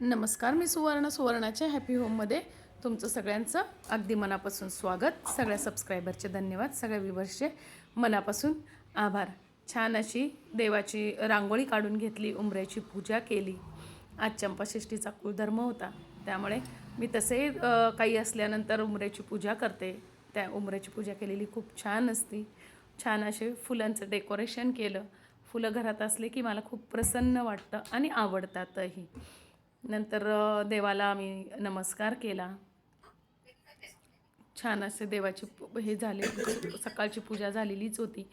नमस्कार मी सुवर्ण सुवर्णाच्या हॅपी होममध्ये तुमचं सगळ्यांचं अगदी मनापासून स्वागत. सगळ्या सबस्क्रायबरचे धन्यवाद सगळ्या व्ह्युवर्सचे मनापासून आभार. छान अशी देवाची रांगोळी काढून घेतली उंबऱ्याची पूजा केली. आज चंपाषष्ठीचा कुलधर्म होता. त्यामुळे मी तसे काही असल्यानंतर उंबऱ्याची पूजा करते. त्या उमऱ्याची पूजा केलेली खूप छान असती. छान असे फुलांचं डेकोरेशन केलं. फुलं घरात असले की मला खूप प्रसन्न वाटतं आणि आवडतातही. नंतर देवाला आम्ही नमस्कार केला. छान असे देवाची हे झाले. सकाळची पूजा झालेलीच होती.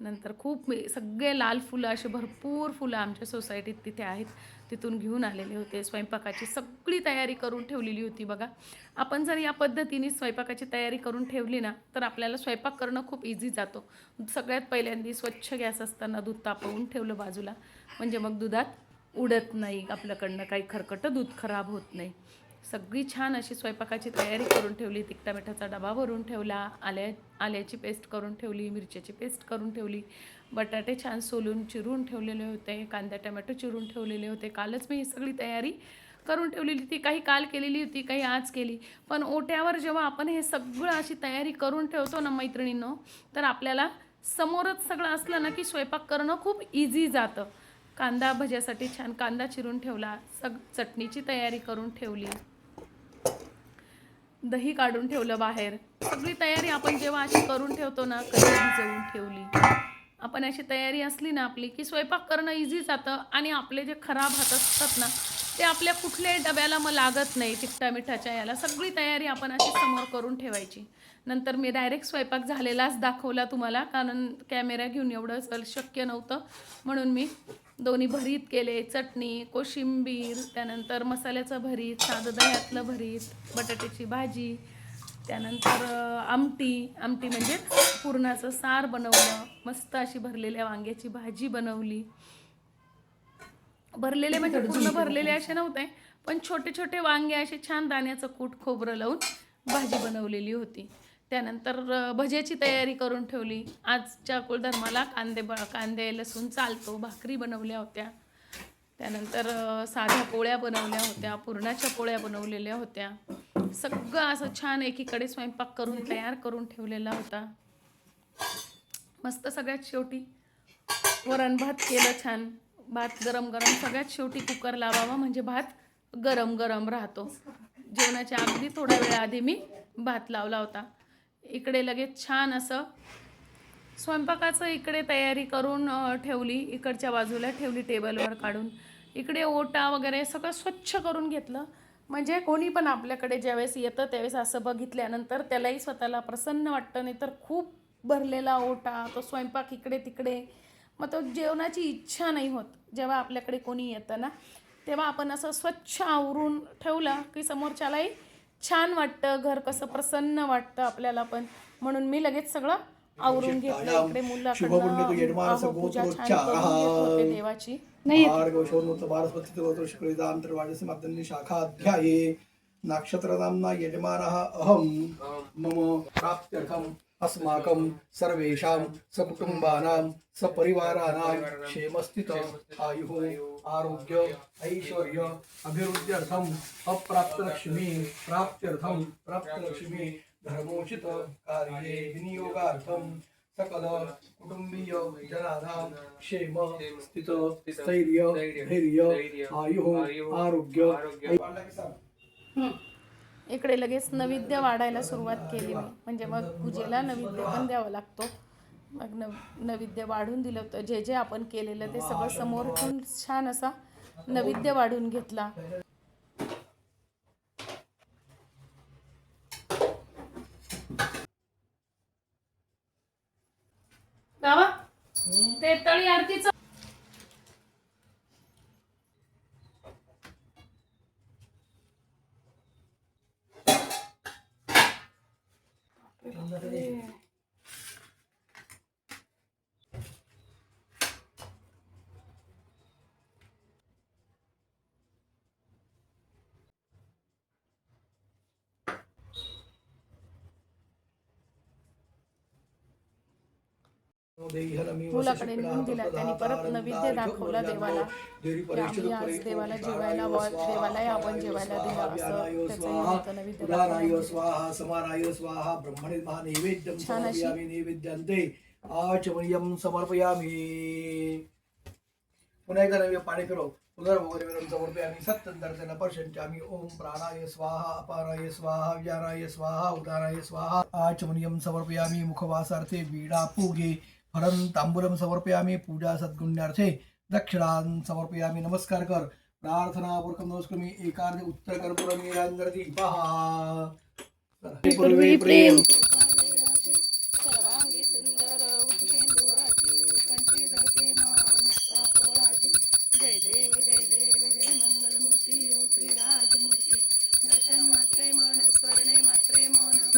नंतर खूप मी- सगळे लाल फुलं असे भरपूर फुलं आमच्या सोसायटीत तिथे आहेत. तिथून घेऊन आलेले होते. स्वयंपाकाची सगळी तयारी करून ठेवलेली होती बघा. आपण जर या पद्धतीने स्वयंपाकाची तयारी करून ठेवली ना तर आपल्याला स्वयंपाक करणं खूप इझी जातो. सगळ्यात पहिल्यांदा स्वच्छ गॅस असताना दूध तापवून ठेवलं बाजूला. म्हणजे मग दुधात उडत नाही आपल्याकडनं काही खरकटं दूध खराब होत नाही. सगळी छान अशी स्वयंपाकाची तयारी करून ठेवली तिखटा मिठाचा डबा भरून ठेवला आल्या आल्याची पेस्ट करून ठेवली मिरच्याची पेस्ट करून ठेवली बटाटे छान सोलून चिरून ठेवलेले होते कांदा टमॅटो चिरून ठेवलेले होते. कालच मी ही सगळी तयारी करून ठेवलेली ती काही काल केलेली होती काही आज केली. पण ओट्यावर जेव्हा आपण हे सगळं अशी तयारी करून ठेवतो ना मैत्रिणींनो तर आपल्याला समोरच सगळं असलं ना की स्वयंपाक करणं खूप इझी जातं. कांदा भज्यासाठी छान कांदा चिरून ठेवला सग चटणीची तयारी करून ठेवली. दही काढून ठेवलं बाहेर. सगळी तयारी आपण जेव्हा अशी करून ठेवतो ना कधी भिजवून ठेवली. आपण अशी तयारी असली ना आपली की स्वयंपाक करणं इझी जातं आणि आपले जे खराब हात असतात ना ते आपल्या कुठल्याही डब्याला मग लागत नाही तिखटा मिठाच्या याला. सगळी तयारी आपण अशी समोर करून ठेवायची. नंतर मी डायरेक्ट स्वयंपाक झालेलाच दाखवला तुम्हाला कारण कॅमेरा घेऊन एवढं शक्य नव्हतं म्हणून मी दोन्ही भरीत केले चटणी कोशिंबीर त्यानंतर मसाल्याचं भरीत साधं दह्यातलं भरीत बटाट्याची भाजी त्यानंतर आमटी आमटी म्हणजे पुरणाचं सार बनवलं मस्त अशी भरलेल्या वांग्याची भाजी बनवली. भरलेले म्हणजे पूर्ण भरलेले असे नव्हते पण छोटे छोटे वांगे असे छान दाण्याचं कूट खोबरं लावून भाजी बनवलेली होती. त्यानंतर भजेची भज्याची तयारी करून ठेवली. आजच्या कुलधर्माला कांदे ब कांदे लसूण चालतो भाकरी बनवल्या होत्या. त्यानंतर साध्या पोळ्या बनवल्या होत्या पुरणाच्या पोळ्या बनवलेल्या होत्या. सगळं असं छान एकीकडे स्वयंपाक करून तयार करून ठेवलेला होता. मस्त सगळ्यात शेवटी वरण भात केलं छान. भात गरम गरम. सगळ्यात शेवटी कुकर लावावा म्हणजे भात गरम गरम राहतो. जेवणाच्या अगदी थोड्या वेळा आधी मी भात लावला होता. इकडे लगेच छान असं स्वयंपाकाचं इकडे तयारी करून ठेवली. इकडच्या बाजूला ठेवली टेबलवर काढून. इकडे ओटा वगैरे सगळं स्वच्छ करून घेतलं. म्हणजे कोणी पण आपल्याकडे ज्यावेळेस येतं त्यावेळेस असं बघितल्यानंतर त्यालाही स्वतःला प्रसन्न वाटतं. नाही तर खूप भरलेला ओटा तो स्वयंपाक इकडे तिकडे. मग तो जेवणाची इच्छा नाही होत. जेव्हा आपल्याकडे कोणी येतं ना तेव्हा आपण असं स्वच्छ आवरून ठेवलं की समोरच्यालाही छान वाटतं घर कसं प्रसन्न वाटतं आपल्याला पण. म्हणून मी लगेच सगळं आवरून घेतलं. इकडे मुलाकडनं पूजा छान गोत्रोच्चारः. करून घेत होते देवाची. नक्षत्रनाम्ना यजमानः अहं. मम प्राप्त्यर्थम् अस्माकं सर्वेषां सकुटुम्बानां सपरिवाराणां क्षेमस्थित आयुः आरोग्य ऐश्वर्य अभिवृद्ध्यर्थम् अप्राप्तलक्ष्मी प्राप्त्यर्थं प्राप्तलक्ष्मी धर्मोचित कार्ये विनियोगार्थं सकल कुटुंबीय जनानां क्षेम स्थित स्थैर्य धैर्य आयुः आरोग्य इकडे लगेच नैवेद्य वाढायला सुरुवात केली मी. म्हणजे मग पूजेला नैवेद्य पण द्यावा लागतो. मग न नैवेद्य वाढून दिलं होतं. जे जे आपण केलेलं ते सगळं समोर ठेवून छान असा नैवेद्य वाढून घेतला. 对。मुलाकडे नेऊन दिला त्यांनी परत नैवेद्य दाखवला देवाला. आम्ही आज देवाला जेवायला देवाला आपण जेवायला दिला असं स्वाहा छान अशी- आचमनीयम समर्पयामि. पुन्हा एकदा पाणी करो. ओम प्राणाय स्वाहा अपाराय स्वाहा व्याराय स्वाहा उदाराय स्वाहा. आचमनीयम समर्पयामि. मुखवासार्थे वीडा पूगे. फलं तांबूलम समर्पयामि पूजा सद्गुण्यार्थे दक्षिणां समर्पयामि नमस्कार कर। प्रार्थना नमस्कार मी एकार्धे उत्तर कर्पूर रांजरती पहा। पूर्वी प्रेम।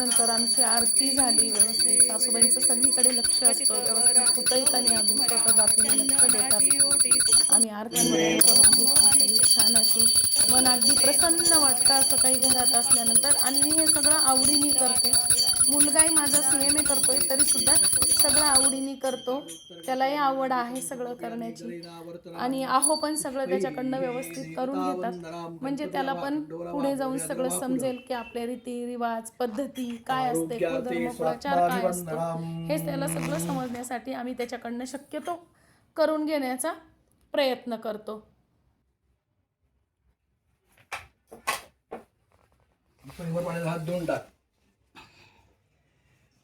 नंतर आमची आरती झाली व्यवस्थित. सासूबाईंचं सगळीकडे लक्ष असतं व्यवस्थित कुठंही आणि अजून स्वतः जातीने लक्ष देतात. आम्ही आरती करून घेतली छान अशी मन अगदी प्रसन्न वाटतं असं काही घरात असल्यानंतर. आणि मी हे सगळं आवडीने करते. मुलगाही माझा सी एम ए करतोय तरी सुद्धा सगळं आवडीने करतो. त्यालाही आवड आहे सगळं करण्याची. आणि आहो पण सगळं त्याच्याकडनं व्यवस्थित करून घेतात. म्हणजे त्याला पण पुढे जाऊन सगळं समजेल की आपले रीती रिवाज पद्धती काय असते कुळाचार काय असतो हे त्याला सगळं समजण्यासाठी आम्ही त्याच्याकडनं शक्यतो करून घेण्याचा प्रयत्न करतो. हात धुवून टाक.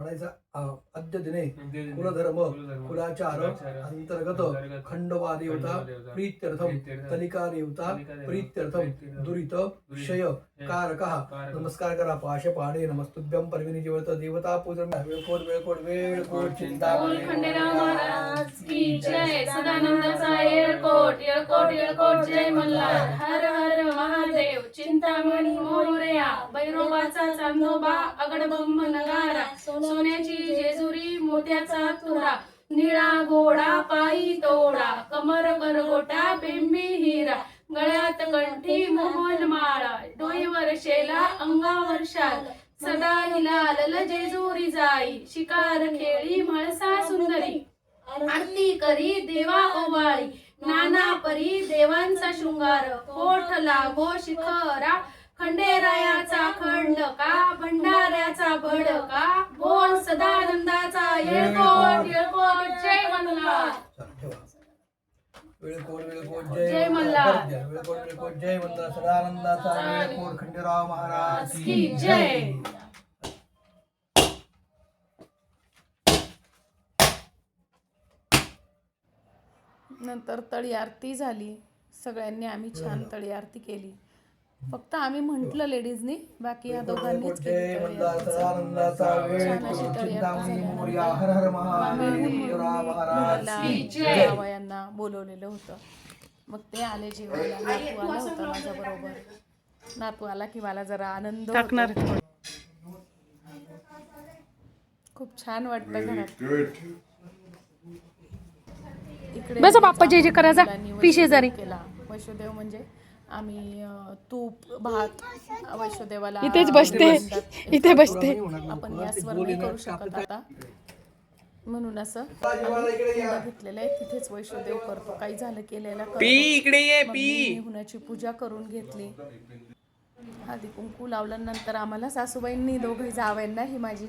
म्हणायचं अद्य दिने कुलधर्म कुलाचार अंतर्गत खंडवा देवता प्रीत्यर्थम तलिका देवता प्रीत्यर्थम दुरित क्षय कारकः नमस्कार करा पाश पाडे नमस्तुभ्यं परविनी जीवत देवता पूजन वेळकोट वेळकोट वेळकोट येळकोट येळकोट जय मल्हार हर हर महादेव चिंतामणी मोरया भैरोबाचा चांदोबा अगडबंब नगारा सोन्याची जेजुरी मोत्याचा तुरा निळा घोडा पायी तोडा कमर करगोटा बिंबी हिरा गळ्यात कंठी मोहन माळा डोईवर शेला अंगावर शाल सदा हिलाल जेजुरी जाई शिकार खेळी म्हळसा सुंदरी आरती करी देवा ओवाळी नाना परी देवांचा शृंगार कोठ लागो शिखरा खंडेरायाचा खंडका भंडाऱ्याचा भडका बोल सदानंदाचा येळकोट येळकोट जय मल्हार. वेळकोट जय मल्हार. वेळकोट जय मंत्र सदानंदाचा खंडेराव महाराज की जय. नंतर तळी आरती झाली. सगळ्यांनी आम्ही छान तळी आरती केली. फक्त आम्ही म्हंटल लेडीजनी बाकी या दोघांनीच केली छान अशी तळी आरती. जावयांना बोलवलेलं होतं. मग ते आले जेवायला. नातू आला होता माझ्या बरोबर. नातू आला की मला जरा आनंद होतो. खूप छान वाटतं घरात. बसा बाप्पा जय जय करा जा. मुलांनी पी शेजारी. केला. वैष्णोदेव म्हणजे आम्ही तूप भात वैष्णोदेवाला इथेच बसते. इथे बसते. आपण गॅसवर नाही करू शकत आता. म्हणून असं घेतलेलं आहे. तिथेच वैष्णोदेव करतो. काही झालं केलेला ये हुनाची पूजा करून घेतली. हळदी कुंकू लावलं नंतर आम्हाला सासूबाईंनी दोघे जावायला ही माझी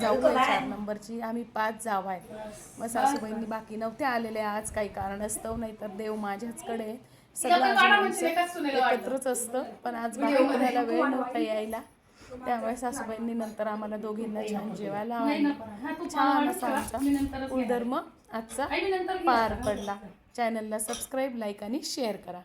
जाऊ आहे. चार नंबरची आम्ही पाच जाव आहेत मग सासूबाईंनी बाकी नव्हते आलेले आज काही कारणास्तव नाही तर देव माझ्याचकडे आहे. सगळं आजूबाजूचं एकत्रच असतं पण आज बाकी कोणाला वेळ नव्हता यायला. त्यामुळे सासूबाईंनी नंतर आम्हाला दोघींना छान जेवायला छान असा आमचा कुलधर्म आजचा पार पडला. चॅनलला सबस्क्राईब लाईक आणि शेअर करा.